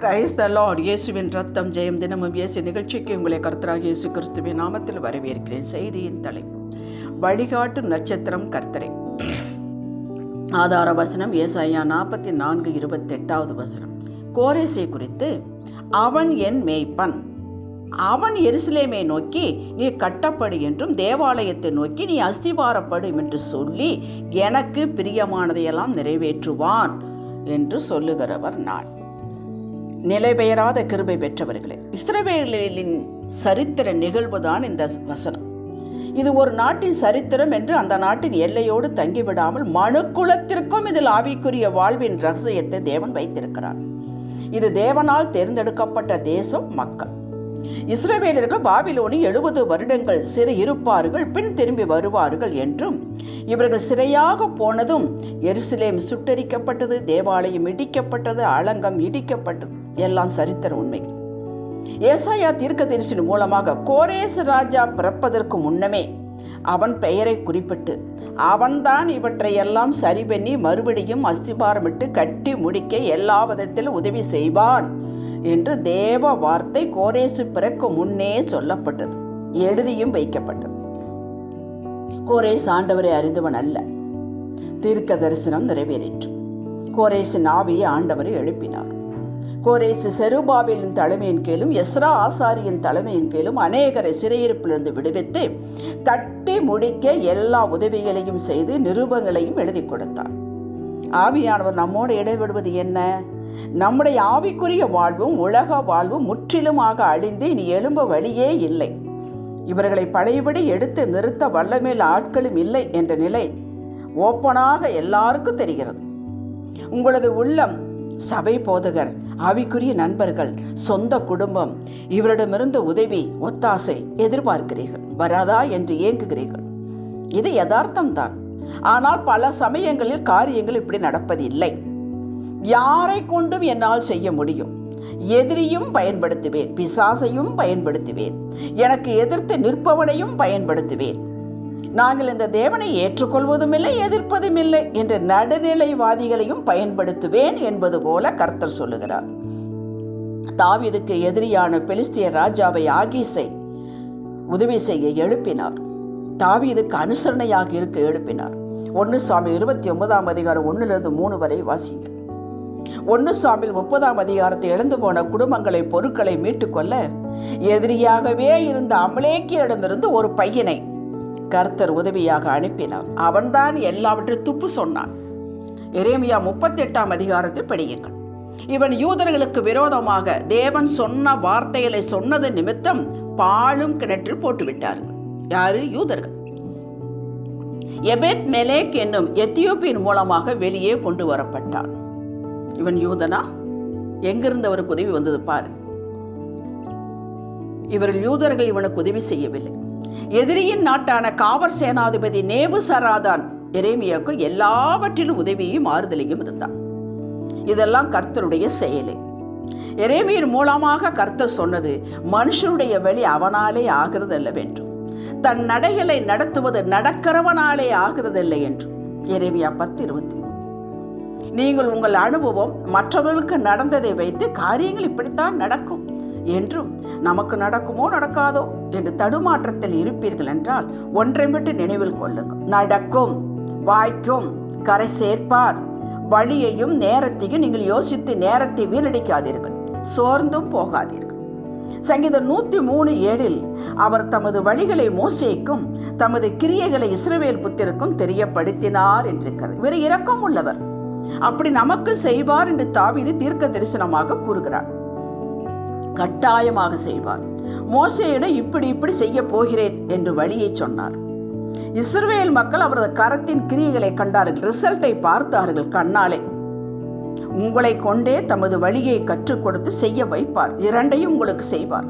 கிரைஸ்த Lord இயேசுவின் ரத்தம் ஜெயம் தினமும் இயேசு நிகழ்ச்சிக்கு உங்களை கர்த்தராக இயேசு கிறிஸ்துவின் நாமத்தில் வரவேற்கிறேன். செய்தியின் தலைப்பு வழிகாட்டும் நட்சத்திரம் கர்த்தரை. ஆதார வசனம் ஏசாயா நாற்பத்தி நான்கு இருபத்தெட்டாவது வசனம். கோரேசை குறித்து அவன் என் மேய்ப்பன். அவன் எருசலேமை நோக்கி நீ கட்டப்படு என்றும் தேவாலயத்தை நோக்கி நீ அஸ்திவாரப்படும் என்று சொல்லி எனக்கு பிரியமானதையெல்லாம் நிறைவேற்றுவான் என்று சொல்லுகிறவர் நான். நிலைபெயராத கிருபை பெற்றவர்களே. இஸ்ரவேலின் சரித்திர நிகழ்வுதான் இந்த வசனம். இது ஒரு நாட்டின் சரித்திரம் என்று அந்த நாட்டின் எல்லையோடு தங்கிவிடாமல் மனுக்குலத்திற்கும் இதில் ஆவிக்குரிய வாழ்வின் ரகசியத்தை தேவன் வைத்திருக்கிறார். இது தேவனால் தேர்ந்தெடுக்கப்பட்ட தேசம் மக்கள். இஸ்ரவேலர்கள் பாபிலோனி எழுபது வருடங்கள் சிறை இருப்பார்கள் பின் திரும்பி வருவார்கள் என்றும் இவர்கள் சிறையாக போனதும் எருசலேம் சுட்டரிக்கப்பட்டது தேவாலயம் இடிக்கப்பட்டது அலங்கம் இடிக்கப்பட்டது. எல்லாம் சரித்திர உண்மைகள் ஏசாயா தீர்க்க தரிசனம் மூலமாக கோரேச ராஜா பிறப்பதற்கு முன்னமே அவன் பெயரை குறிப்பிட்டு அவன்தான் இவற்றையெல்லாம் சரி பண்ணி மறுபடியும் அஸ்திபாரமிட்டு கட்டி முடிக்க எல்லா விதத்திலும் உதவி செய்வான். என்று தேவ வார்த்தை கோரேசு பிறக்கு முன்னே சொல்லப்பட்டது. எழுதியும் வைக்கப்பட்டது. கோரேஸ் ஆண்டவரை அறிந்தவன் அல்ல. தீர்க்க தரிசனம் நிறைவேறிற்று. கோரேசின் ஆவியை ஆண்டவரை எழுப்பினார். கோரேசு செருபாபிலின் தலைமையின் கீழும் எஸ்ரா ஆசாரியின் தலைமையின் கீழும் அநேகரை சிறையிருப்பிலிருந்து விடுவித்து கட்டி முடிக்க எல்லா உதவிகளையும் செய்து நிருபங்களையும் எழுதி கொடுத்தான் ஆவியானவர் நம்மோடு இடைபெடுவது என்ன? நம்முடைய ஆவிக்குரிய வாழ்வும் உலக வாழ்வும் முற்றிலுமாக அழிந்து இனி எழும்ப வழியே இல்லை. இவர்களை பழையபடி எடுத்து நிறுத்த வல்லமேல் ஆட்களும் இல்லை என்ற நிலை ஓப்பனாக எல்லாருக்கும் தெரிகிறது. உங்களது உள்ளம் சபை போதகர் ஆவிக்குரிய நண்பர்கள் சொந்த குடும்பம் இவரிடமிருந்து உதவி ஒத்தாசை எதிர்பார்க்கிறீர்கள் வராதா என்று ஏங்குகிறீர்கள். இது யதார்த்தம்தான். ஆனால் பல சமயங்களில் காரியங்கள் இப்படி நடப்பதில்லை. யாரை கொண்டும் என்னால் செய்ய முடியும்? எதிரியும் பயன்படுத்துவேன் பிசாசையும் பயன்படுத்துவேன் எனக்கு எதிர்த்து நிற்பவனையும் பயன்படுத்துவேன். நாங்கள் இந்த தேவனை ஏற்றுக்கொள்வதும் இல்லை எதிர்ப்பதும் இல்லை என்ற நடுநிலைவாதிகளையும் பயன்படுத்துவேன் என்பது போல கர்த்தர் சொல்லுகிறார். தாவிதுக்கு எதிரியான பெலிஸ்திய ராஜாவை ஆகிசை உதவி செய்ய எழுப்பினார். தாவீதுக்கு அனுசரணையாக இருக்க எழுப்பினார். ஒன்று சாமி இருபத்தி ஒன்பதாம் அதிகாரம் ஒன்றிலிருந்து மூணு வரை வாசிங்க ஒன்று சாமியில் முப்பதாம் அதிகாரத்தை இழந்து போன குடும்பங்களை பொருட்களை மீட்டுக்கொள்ள எதிரியாகவே இருந்த அமலேக்கியரிடமிருந்து ஒரு பையனை கர்த்தர் உதவியாக அனுப்பினார். அவன்தான் எல்லாவற்றையும் துப்பு சொன்னான். எரேமியா முப்பத்தி எட்டாம் அதிகாரத்தை படியுங்கள். இவன் யூதர்களுக்கு விரோதமாக தேவன் சொன்ன வார்த்தைகளை சொன்னது நிமித்தம் பாலும் கிணற்றில் போட்டுவிட்டார்கள். யாரு? யூதர்கள். எபெத் மெலேக் என்னும் எத்தியோப்பியின் மூலமாக வெளியே கொண்டு வரப்பட்டான். இவன் யூதனா? எங்கிருந்து அவருக்கு உதவி வந்தது பாரு. இவர்கள் யூதர்கள் இவனுக்கு உதவி செய்யவில்லை. எதிரியின் நாட்டான காவல் சேனாதிபதி நேபு சராதான் எரேமியாவுக்கு எல்லாவற்றிலும் உதவியும் ஆறுதலையும் இருந்தான். இதெல்லாம் கர்த்தருடைய செயலே. எரேமியின் மூலமாக கர்த்தர் சொன்னது மனுஷனுடைய வழி அவனாலே ஆகிறதல்ல வேண்டும். தன் நடைகளை நடத்துவது நடக்கிறவனாலே ஆகிறதில்லை என்று. எரேமியா பத்து இருபத்தி மூணு நீங்கள் உங்கள் அனுபவம் மற்றவர்களுக்கு நடந்ததை வைத்து காரியங்கள் இப்படித்தான் நடக்கும். என்றும் நமக்கு நடக்குமோ நடக்காதோ? என்று தடுமாற்றத்தில் இருப்பீர்கள் என்றால் ஒன்றை மட்டும் நினைவில் கொள்ளுங்கள். நடக்கும் வாய்க்கும் கரை சேர்ப்பார். வழியையும் நேரத்தையும் நீங்கள் யோசித்து நேரத்தை வீணடிக்காதீர்கள். சோர்ந்தும் போகாதீர்கள். சங்கீதம் நூற்றி மூணு ஏழில் அவர் தமது வழிகளை மோசேக்கும் தமது கிரியைகளை இஸ்ரவேல் புத்திற்கும் தெரியப்படுத்தினார் என்றிருக்கிறது இவர் இரக்கம் உள்ளவர். அப்படி நமக்கு செய்வார் என்று தாவிது தீர்க்க தரிசனமாக கூறுகிறார். கட்டாயமாக செய்வார். மோசையிடம் இப்படி இப்படி செய்ய போகிறேன் என்று வழியை சொன்னார். இஸ்ரேல் மக்கள் அவரது கரத்தின் கிரியைகளை கண்டார்கள். ரிசல்ட்டை பார்த்தார்கள் கண்ணாலே. உங்களை கொண்டே தமது வழியை கற்றுக் கொடுத்து செய்ய வைப்பார். இரண்டையும் உங்களுக்கு செய்வார்.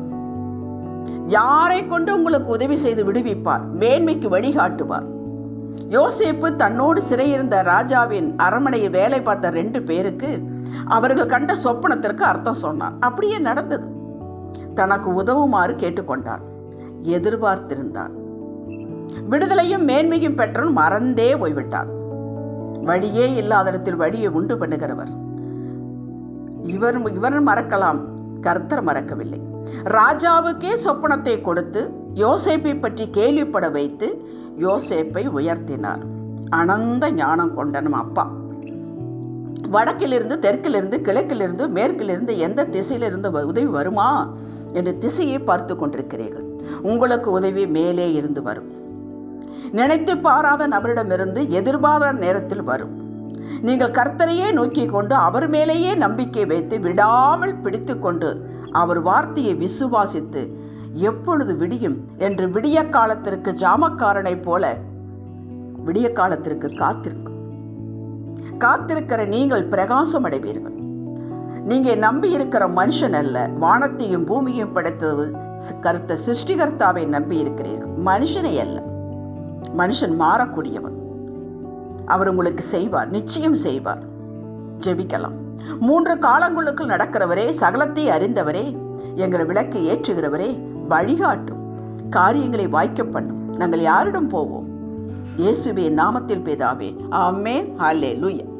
யாரை கொண்டு உங்களுக்கு உதவி செய்து விடுவிப்பார்? மேன்மைக்கு வழிகாட்டுவார். யோசேப்பு தன்னோடு சிறையிருந்த ராஜாவின் அரண்மனையில் வேலை பார்த்த ரெண்டு பேருக்கு அவர்கள் கண்ட சொப்பனத்திற்கு அர்த்தம் சொன்னார். அப்படியே நடந்தது. தனக்கு உதவுமாறு கேட்டுக்கொண்டான் எதிர்பார்த்திருந்தான் விடுதலையும் மேன்மையும் பெற்றவன் மறந்தே போய்விட்டான் வழியே இல்லாத இடத்தில் வழியை உண்டு பண்ணுகிறவர். இவர் இவர் மறக்கலாம். கர்த்தர் மறக்கவில்லை. ராஜாவுக்கே சொப்பனத்தை கொடுத்து யோசேப்பை பற்றி கேள்விப்பட வைத்து யோசேப்பை உயர்த்தினார். அனந்த ஞானம் கொண்ட நம்ம அப்பா. வடக்கிலிருந்து தெற்கிலிருந்து கிழக்கிலிருந்து மேற்கிலிருந்து எந்த திசையிலிருந்து வ- உதவி வருமா என்று திசையை பார்த்து கொண்டிருக்கிறீர்கள். உங்களுக்கு உதவி மேலே இருந்து வரும். நினைத்து பாராத நபரிடமிருந்து எதிர்பாராத நேரத்தில் வரும். நீங்கள் கர்த்தரையே நோக்கி கொண்டு அவர் மேலேயே நம்பிக்கை வைத்து விடாமல் பிடித்து கொண்டு அவர் வார்த்தையை விசுவாசித்து எப்பொழுது விடியும் என்று விடிய காலத்திற்கு ஜாமக்காரனைப் போல விடிய காலத்திற்கு காத்திருக்கும். காத்திருக்கிற நீங்கள் பிரகாசம் அடைவீர்கள் நீங்க நம்பி இருக்கிற மனுஷன் அல்ல வானத்தையும் பூமியையும் படைத்தது கருத்த சிருஷ்டிகர்த்தாவை நம்பி இருக்கிறீர்கள். மனுஷனை அல்ல. மனுஷன் மாறக்கூடியவன். அவர் உங்களுக்கு செய்வார் நிச்சயம் செய்வார். ஜெபிக்கலாம். மூன்று காலங்களுக்குள் நடக்கிறவரே சகலத்தை அறிந்தவரே எங்களை விளக்கை ஏற்றுகிறவரே வழிகாட்டும். காரியங்களை வாய்க்க பண்ணும். நாங்கள் யாரிடம் போவோம்? இயேசுவே நாமத்தில் பேதாவே. ஆமே ஹalleluya.